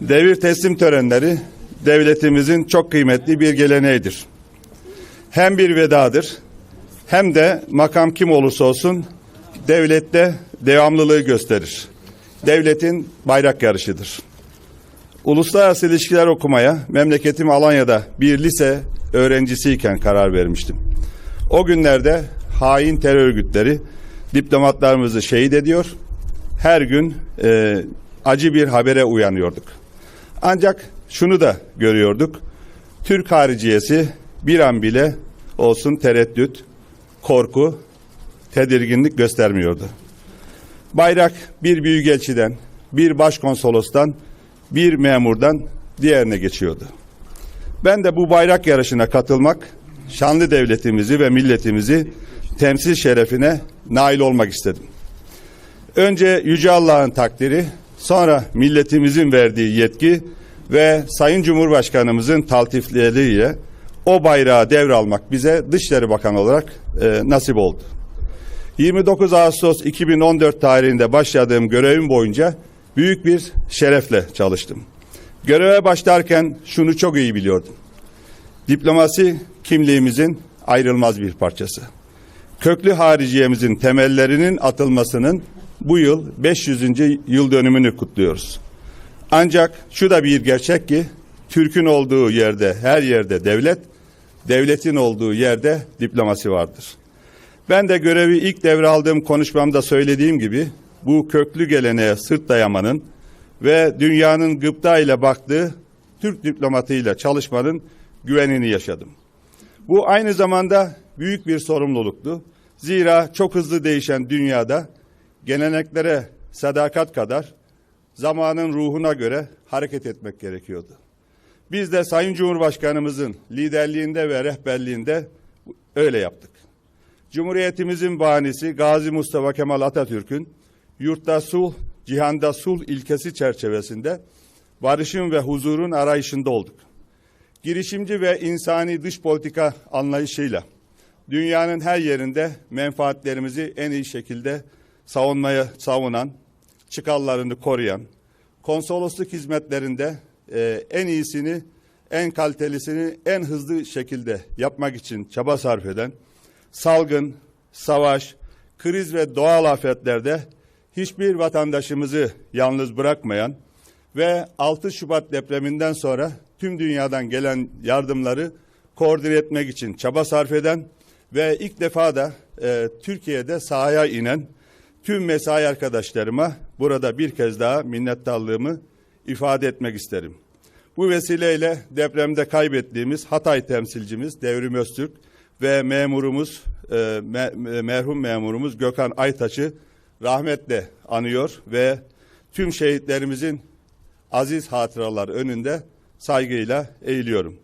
Devir teslim törenleri devletimizin çok kıymetli bir geleneğidir. Hem bir vedadır hem de makam kim olursa olsun devlette devamlılığı gösterir. Devletin bayrak yarışıdır. Uluslararası ilişkiler okumaya memleketim Alanya'da bir lise öğrencisiyken karar vermiştim. O günlerde hain terör örgütleri diplomatlarımızı şehit ediyor. Her gün e, acı bir habere uyanıyorduk. Ancak şunu da görüyorduk. Türk hariciyesi bir an bile olsun tereddüt, korku, tedirginlik göstermiyordu. Bayrak bir büyükelçiden, bir başkonsolostan, bir memurdan diğerine geçiyordu. Ben de bu bayrak yarışına katılmak, şanlı devletimizi ve milletimizi temsil şerefine nail olmak istedim. Önce Yüce Allah'ın takdiri, sonra milletimizin verdiği yetki ve Sayın Cumhurbaşkanımızın taltifleriyle o bayrağı devralmak bize Dışişleri Bakanı olarak e, nasip oldu. 29 Ağustos 2014 tarihinde başladığım görevim boyunca büyük bir şerefle çalıştım. Göreve başlarken şunu çok iyi biliyordum. Diplomasi kimliğimizin ayrılmaz bir parçası. Köklü hariciyemizin temellerinin atılmasının bu yıl 500. yıl dönümünü kutluyoruz. Ancak şu da bir gerçek ki Türk'ün olduğu yerde her yerde devlet, devletin olduğu yerde diplomasi vardır. Ben de görevi ilk devraldığım konuşmamda söylediğim gibi bu köklü geleneğe sırt dayamanın ve dünyanın gıpta ile baktığı Türk diplomatıyla çalışmanın güvenini yaşadım. Bu aynı zamanda büyük bir sorumluluktu. Zira çok hızlı değişen dünyada geleneklere sadakat kadar zamanın ruhuna göre hareket etmek gerekiyordu. Biz de Sayın Cumhurbaşkanımızın liderliğinde ve rehberliğinde öyle yaptık. Cumhuriyetimizin bahanesi Gazi Mustafa Kemal Atatürk'ün yurtta sulh, cihanda sulh ilkesi çerçevesinde barışın ve huzurun arayışında olduk. Girişimci ve insani dış politika anlayışıyla dünyanın her yerinde menfaatlerimizi en iyi şekilde savunmaya savunan, çıkarlarını koruyan, konsolosluk hizmetlerinde e, en iyisini, en kalitelisini en hızlı şekilde yapmak için çaba sarf eden, salgın, savaş, kriz ve doğal afetlerde hiçbir vatandaşımızı yalnız bırakmayan ve 6 Şubat depreminden sonra tüm dünyadan gelen yardımları koordine etmek için çaba sarf eden ve ilk defa da e, Türkiye'de sahaya inen tüm mesai arkadaşlarıma burada bir kez daha minnettarlığımı ifade etmek isterim. Bu vesileyle depremde kaybettiğimiz Hatay temsilcimiz Devrim Öztürk ve memurumuz e, me, merhum memurumuz Gökhan Aytaç'ı rahmetle anıyor ve tüm şehitlerimizin aziz hatıralar önünde saygıyla eğiliyorum.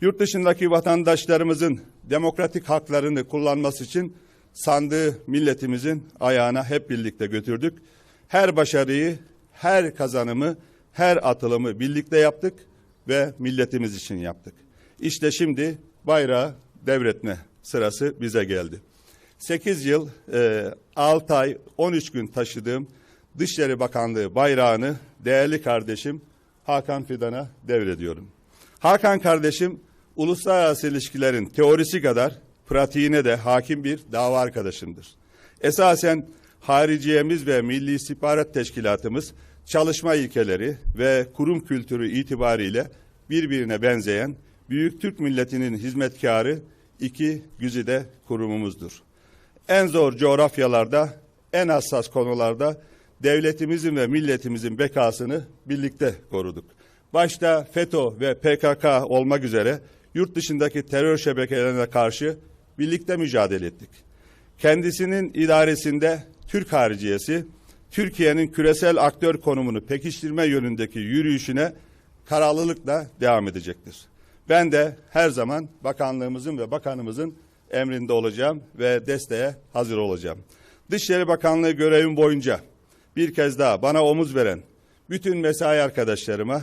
Yurt dışındaki vatandaşlarımızın demokratik haklarını kullanması için sandığı milletimizin ayağına hep birlikte götürdük. Her başarıyı, her kazanımı, her atılımı birlikte yaptık ve milletimiz için yaptık. İşte şimdi bayrağı devretme sırası bize geldi. 8 yıl, e, 6 ay, 13 gün taşıdığım Dışişleri Bakanlığı bayrağını değerli kardeşim Hakan Fidan'a devrediyorum. Hakan kardeşim uluslararası ilişkilerin teorisi kadar pratiğine de hakim bir dava arkadaşımdır. Esasen hariciyemiz ve Milli İstihbarat Teşkilatımız çalışma ilkeleri ve kurum kültürü itibariyle birbirine benzeyen büyük Türk milletinin hizmetkarı iki güzide kurumumuzdur. En zor coğrafyalarda, en hassas konularda devletimizin ve milletimizin bekasını birlikte koruduk. Başta FETÖ ve PKK olmak üzere yurt dışındaki terör şebekelerine karşı birlikte mücadele ettik. Kendisinin idaresinde Türk hariciyesi, Türkiye'nin küresel aktör konumunu pekiştirme yönündeki yürüyüşüne kararlılıkla devam edecektir. Ben de her zaman bakanlığımızın ve bakanımızın emrinde olacağım ve desteğe hazır olacağım. Dışişleri Bakanlığı görevim boyunca bir kez daha bana omuz veren bütün mesai arkadaşlarıma,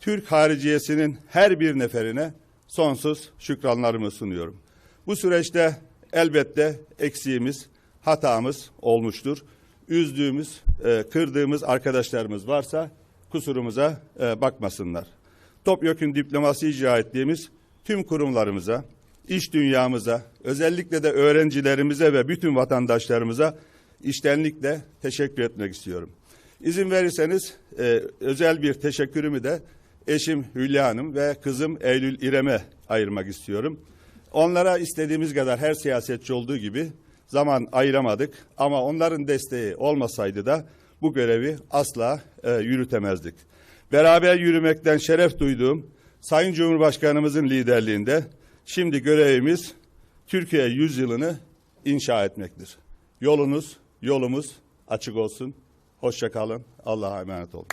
Türk hariciyesinin her bir neferine sonsuz şükranlarımı sunuyorum. Bu süreçte elbette eksiğimiz, hatamız olmuştur. Üzdüğümüz, e, kırdığımız arkadaşlarımız varsa kusurumuza e, bakmasınlar. Topyekun diplomasi icra ettiğimiz tüm kurumlarımıza, iş dünyamıza, özellikle de öğrencilerimize ve bütün vatandaşlarımıza iştenlikle teşekkür etmek istiyorum. İzin verirseniz e, özel bir teşekkürümü de eşim Hülya Hanım ve kızım Eylül İrem'e ayırmak istiyorum. Onlara istediğimiz kadar her siyasetçi olduğu gibi zaman ayıramadık ama onların desteği olmasaydı da bu görevi asla e, yürütemezdik. Beraber yürümekten şeref duyduğum Sayın Cumhurbaşkanımızın liderliğinde şimdi görevimiz Türkiye yüzyılını inşa etmektir. Yolunuz, yolumuz açık olsun. Hoşça kalın. Allah'a emanet olun.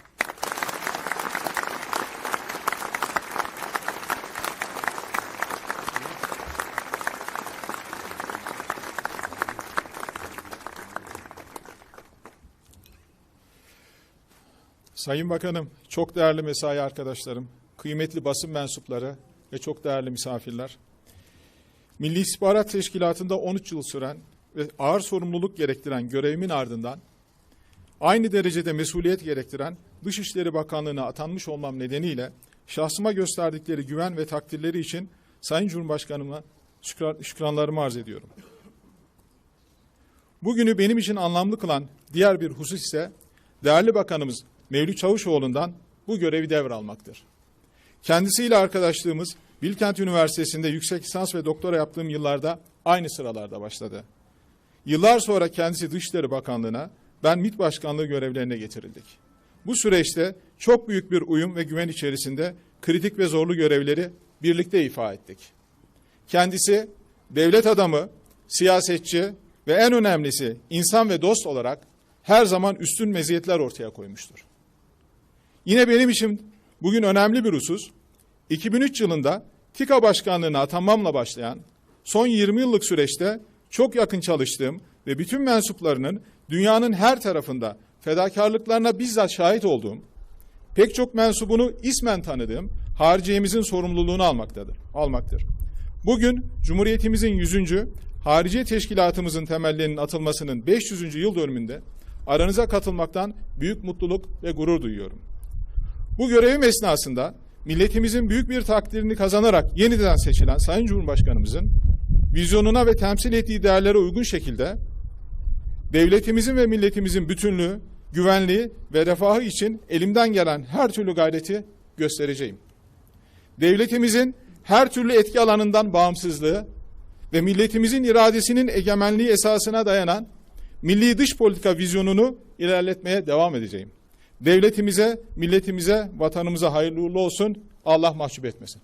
Sayın Bakanım, çok değerli mesai arkadaşlarım, kıymetli basın mensupları ve çok değerli misafirler. Milli İstihbarat Teşkilatı'nda 13 yıl süren ve ağır sorumluluk gerektiren görevimin ardından aynı derecede mesuliyet gerektiren Dışişleri Bakanlığı'na atanmış olmam nedeniyle şahsıma gösterdikleri güven ve takdirleri için Sayın Cumhurbaşkanıma şükran, şükranlarımı arz ediyorum. Bugünü benim için anlamlı kılan diğer bir husus ise değerli bakanımız Mevlüt Çavuşoğlu'ndan bu görevi devralmaktır. Kendisiyle arkadaşlığımız Bilkent Üniversitesi'nde yüksek lisans ve doktora yaptığım yıllarda aynı sıralarda başladı. Yıllar sonra kendisi Dışişleri Bakanlığı'na, ben MİT Başkanlığı görevlerine getirildik. Bu süreçte çok büyük bir uyum ve güven içerisinde kritik ve zorlu görevleri birlikte ifa ettik. Kendisi devlet adamı, siyasetçi ve en önemlisi insan ve dost olarak her zaman üstün meziyetler ortaya koymuştur. Yine benim için bugün önemli bir husus, 2003 yılında TİKA başkanlığına atanmamla başlayan son 20 yıllık süreçte çok yakın çalıştığım ve bütün mensuplarının dünyanın her tarafında fedakarlıklarına bizzat şahit olduğum, pek çok mensubunu ismen tanıdığım hariciyemizin sorumluluğunu almaktadır, almaktır. Bugün Cumhuriyetimizin 100. Hariciye Teşkilatımızın temellerinin atılmasının 500. yıl dönümünde aranıza katılmaktan büyük mutluluk ve gurur duyuyorum. Bu görevim esnasında milletimizin büyük bir takdirini kazanarak yeniden seçilen Sayın Cumhurbaşkanımızın vizyonuna ve temsil ettiği değerlere uygun şekilde devletimizin ve milletimizin bütünlüğü, güvenliği ve refahı için elimden gelen her türlü gayreti göstereceğim. Devletimizin her türlü etki alanından bağımsızlığı ve milletimizin iradesinin egemenliği esasına dayanan milli dış politika vizyonunu ilerletmeye devam edeceğim. Devletimize, milletimize, vatanımıza hayırlı uğurlu olsun. Allah mahcup etmesin.